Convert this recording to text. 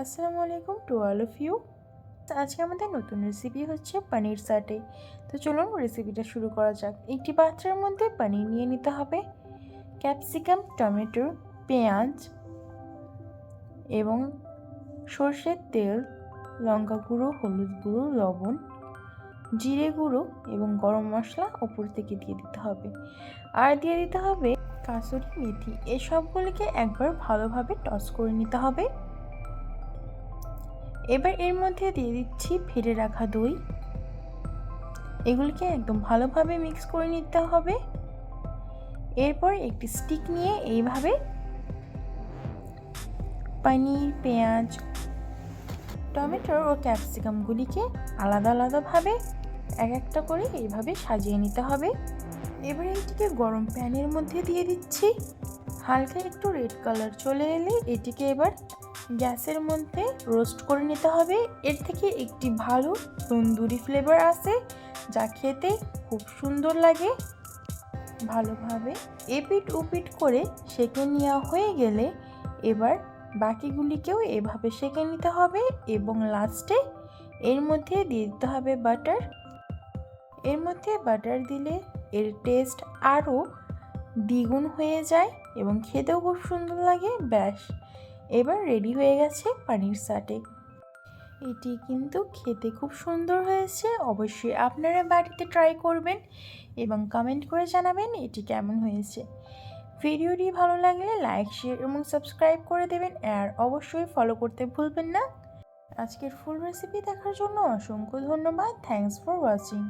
আসসালামু আলাইকুম to all of you. আজকে আমাদের নতুন রেসিপি হচ্ছে পনির সাটে তো চলুন রেসিপিটা শুরু করা যাক। একটি পাত্রের মধ্যে পনির নিয়ে নিতে হবে। ক্যাপসিকাম, টমেটো, পেঁয়াজ এবং সর্ষের তেল, লঙ্কা গুঁড়ো, হলুদ গুঁড়ো, লবণ, জিরে গুঁড়ো এবং গরম মশলা ওপর থেকে দিয়ে দিতে হবে। আর দিয়ে দিতে হবে কাসুরি মেথি। এসবগুলিকে একবার ভালোভাবে টস করে নিতে হবে। এবার এর মধ্যে দিয়ে দিচ্ছি ফেলে রাখা দই। এগুলিকে একদম ভালোভাবে মিক্স করে নিতে হবে। এরপর একটি স্টিক নিয়ে এইভাবে পনির, পেঁয়াজ, টমেটো ও ক্যাপসিকামগুলিকে আলাদা আলাদাভাবে এক একটা করে এইভাবে সাজিয়ে নিতে হবে। এবার এটিকে গরম প্যানের মধ্যে দিয়ে দিচ্ছি। হালকা একটু রেড কালার চলে এলে এটিকে এবার গ্যাসের মধ্যে রোস্ট করে নিতে হবে। এর থেকে একটি ভালো তন্দুরি ফ্লেভার আসে যা খেতে খুব সুন্দর লাগে। ভালোভাবে এপিট উপিট করে সেঁকে নেওয়া হয়ে গেলে এবার বাকিগুলিকেও এভাবে সেঁকে নিতে হবে এবং লাস্টে এর মধ্যে দিয়ে দিতে হবে বাটার এর মধ্যে বাটার দিলে এর টেস্ট আরও দ্বিগুণ হয়ে যায় এবং খেতেও খুব সুন্দর লাগে, ব্যাস। এবার রেডি হয়ে গেছে পানির সাটে এটি কিন্তু খেতে খুব সুন্দর হয়েছে, অবশ্যই আপনারা বাড়িতে ট্রাই করবেন এবং কমেন্ট করে জানাবেন এটি কেমন হয়েছে। ভিডিওটি ভালো লাগলে লাইক শেয়ার এবং সাবস্ক্রাইব করে দেবেন আর অবশ্যই ফলো করতে ভুলবেন না। আজকের ফুল রেসিপি দেখার জন্য অসংখ্য ধন্যবাদ। Thanks for watching